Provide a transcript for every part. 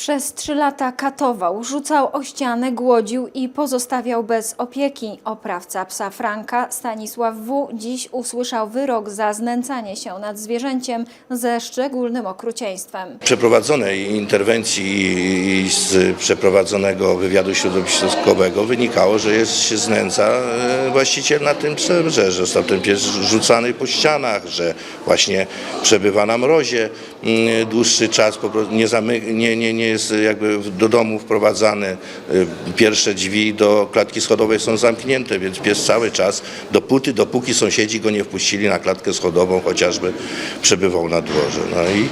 Przez trzy lata katował, rzucał o ścianę, głodził i pozostawiał bez opieki. Oprawca psa Franka Stanisław W. dziś usłyszał wyrok za znęcanie się nad zwierzęciem ze szczególnym okrucieństwem. przeprowadzonej interwencji i z przeprowadzonego wywiadu środowiskowego wynikało, że jest, się znęca e, właściciel na tym psem, że został ten pies rzucany po ścianach, że właśnie przebywa na mrozie mm, dłuższy czas, nie, zamy, nie, nie, nie jest jakby w- do domu wprowadzany. Pierwsze drzwi do klatki schodowej są zamknięte, więc pies cały czas, dopóty, dopóki sąsiedzi go nie wpuścili na klatkę schodową, chociażby przebywał na dworze. No i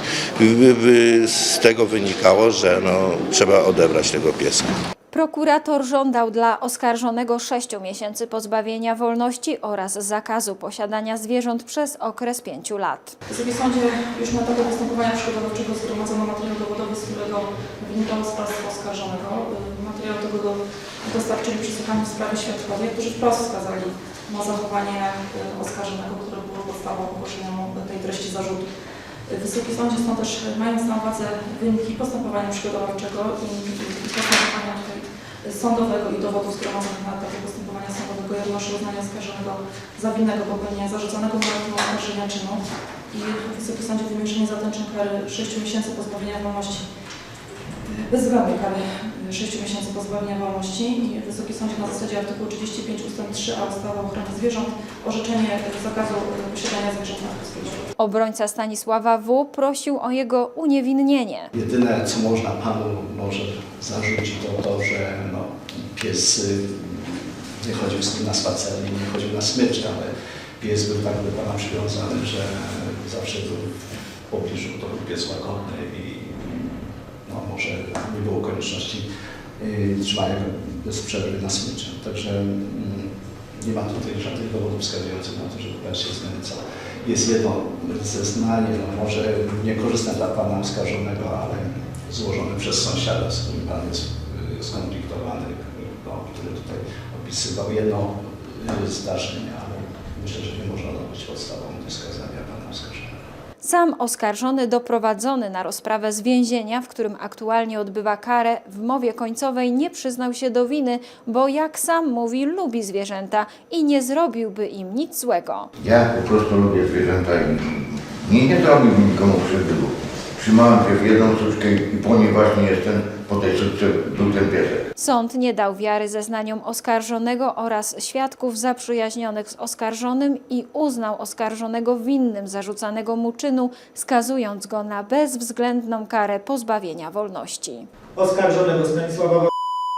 z tego wynikało, że no, trzeba odebrać tego pieska. Prokurator żądał dla oskarżonego 6 miesięcy pozbawienia wolności oraz zakazu posiadania zwierząt przez okres 5 lat. Wysoki Sądzie już na etapie postępowania przygotowawczego zgromadzono materiał dowodowy, z którego wynikało sprawstwo oskarżonego. Y, Materiał tego do- dostarczyli przesłuchani w sprawie świadkowie, którzy wprost wskazali na zachowanie y, oskarżonego, które było podstawą ogłoszenia tej treści zarzutu. Wysoki Sądzie są też, mając na uwadze wyniki postępowania przygotowawczego i i postępowania sądowego i dowodów zgromadzonych na etapie postępowania sądowego, ja wnoszę uznanie oskarżonego za winnego popełnienia zarzuconego aktu oskarżenia czynu. I Wysoki Sądzie wymierzenie za ten czyn kary 6 miesięcy pozbawienia wolności bezwzględnej kary 6 miesięcy pozbawienia wolności i Wysoki Sądzie na zasadzie artykułu 35 ust. 3a ustawy o ochronie zwierząt orzeczenie zakazu posiadania zwierząt na. Obrońca Stanisława W. prosił o jego uniewinnienie. Jedyne, co można Panu może zarzucić, to to, że no, pies y, nie chodził z nim na spacer, nie chodził na smycz, ale pies był tak do Pana przywiązany, że zawsze był w pobliżu, to był pies łagodny i może nie było konieczności y, trzymania bez przerwy na smyczy. Także mm, nie ma tutaj żadnych dowodów wskazujących na to, że pan się znęcał. Jest jedno zeznanie, no może niekorzystne dla pana oskarżonego, ale złożone przez sąsiada, z którym pan jest y, skonfliktowany, no, który tutaj opisywał jedno y, zdarzenie, ale myślę, że nie można to być podstawą do skazania pana oskarżonego. Sam oskarżony doprowadzony na rozprawę z więzienia, w którym aktualnie odbywa karę, w mowie końcowej nie przyznał się do winy, bo jak sam mówi, lubi zwierzęta i nie zrobiłby im nic złego. Ja po prostu lubię zwierzęta i nie, nie zrobiłbym nikomu krzywdy. Trzymałem się w jedną suczkę i po niej właśnie jestem, po tej suczce był ten. Sąd nie dał wiary zeznaniom oskarżonego oraz świadków zaprzyjaźnionych z oskarżonym i uznał oskarżonego winnym zarzucanego mu czynu, skazując go na bezwzględną karę pozbawienia wolności. oskarżonego Stanisława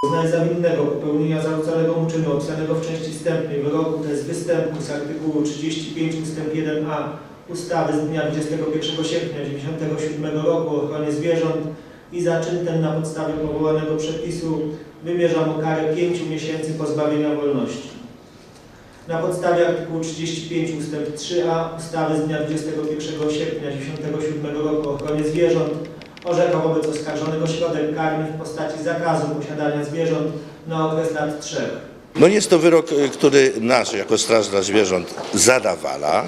uznaje za winnego popełnienia zarzucanego mu czynu opisanego w części wstępnej wyroku tez występu z artykułu 35 ust. 1a ustawy z dnia 21 sierpnia 1997 roku o ochronie zwierząt i za czyn ten na podstawie powołanego przepisu wymierza mu karę 5 miesięcy pozbawienia wolności. Na podstawie artykułu 35 ust. 3a ustawy z dnia 21 sierpnia 1997 roku o ochronie zwierząt orzeka wobec oskarżonego środek karny w postaci zakazu posiadania zwierząt na okres lat trzech. No jest to wyrok, y, który nas jako Straż dla Zwierząt zadawala,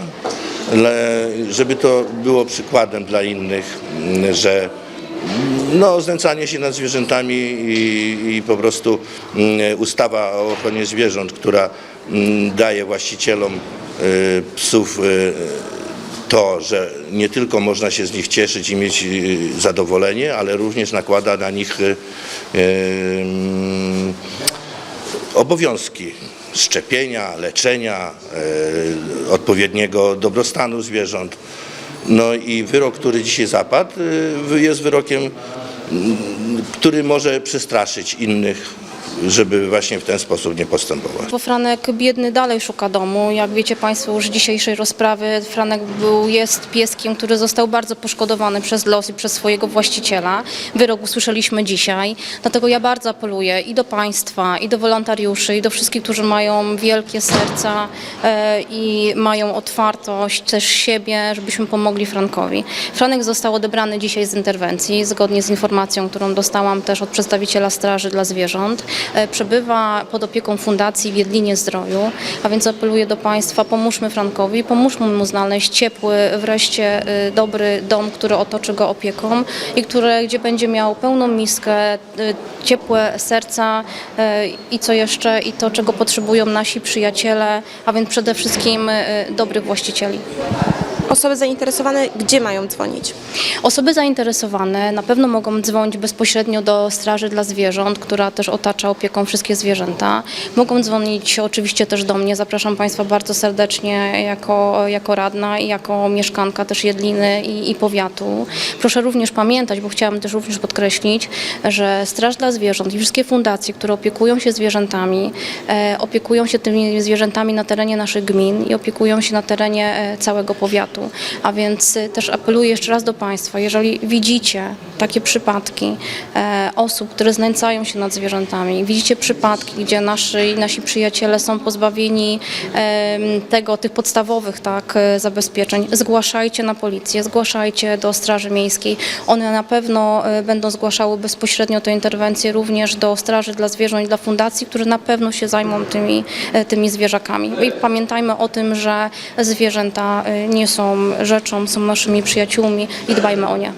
żeby to było przykładem dla innych, mm, że no, znęcanie się nad zwierzętami i, i po prostu mm, ustawa o ochronie zwierząt, która mm, daje właścicielom y, psów y, to, że nie tylko można się z nich cieszyć i mieć y, zadowolenie, ale również nakłada na nich mm, obowiązki szczepienia, leczenia, odpowiedniego dobrostanu zwierząt. No i wyrok, który dzisiaj zapadł, e, jest wyrokiem, mm, który może przestraszyć innych, żeby właśnie w ten sposób nie postępować. Bo Franek biedny dalej szuka domu. Jak wiecie Państwo już z dzisiejszej rozprawy, Franek był, jest pieskiem, który został bardzo poszkodowany przez los i przez swojego właściciela. Wyrok usłyszeliśmy dzisiaj. Dlatego ja bardzo apeluję i do Państwa, i do wolontariuszy, i do wszystkich, którzy mają wielkie serca e, i mają otwartość też siebie, żebyśmy pomogli Frankowi. Franek został odebrany dzisiaj z interwencji, zgodnie z informacją, którą dostałam też od przedstawiciela Straży dla Zwierząt. E, przebywa pod opieką Fundacji w Jedlinie Zdroju, a więc apeluję do Państwa, pomóżmy Frankowi, pomóżmy mu znaleźć ciepły, wreszcie e, dobry dom, który otoczy go opieką i które, gdzie będzie miał pełną miskę, e, ciepłe serca e, i co jeszcze, i to, czego potrzebują nasi przyjaciele, a więc przede wszystkim dobrych właścicieli. Osoby zainteresowane gdzie mają dzwonić? Osoby zainteresowane na pewno mogą dzwonić bezpośrednio do Straży dla Zwierząt, która też otacza opieką wszystkie zwierzęta. Mogą dzwonić oczywiście też do mnie. Zapraszam Państwa bardzo serdecznie jako, jako radna i jako mieszkanka też Jedliny i, i powiatu. Proszę również pamiętać, bo chciałam też również podkreślić, że Straż dla Zwierząt i wszystkie fundacje, które opiekują się zwierzętami, e, opiekują się tymi zwierzętami na terenie naszych gmin i opiekują się na terenie e, całego powiatu. A więc e, też apeluję jeszcze raz do Państwa, jeżeli widzicie takie przypadki e, osób, które znęcają się nad zwierzętami, widzicie przypadki, gdzie nasi, nasi przyjaciele są pozbawieni tego, tych podstawowych tak, e, zabezpieczeń, zgłaszajcie na policję, zgłaszajcie do Straży Miejskiej. One na pewno e, będą zgłaszały bezpośrednio te interwencje również do Straży dla Zwierząt i dla fundacji, które na pewno się zajmą tymi, tymi zwierzakami. I pamiętajmy o tym, że zwierzęta nie są rzeczą, są naszymi przyjaciółmi i dbajmy o nie.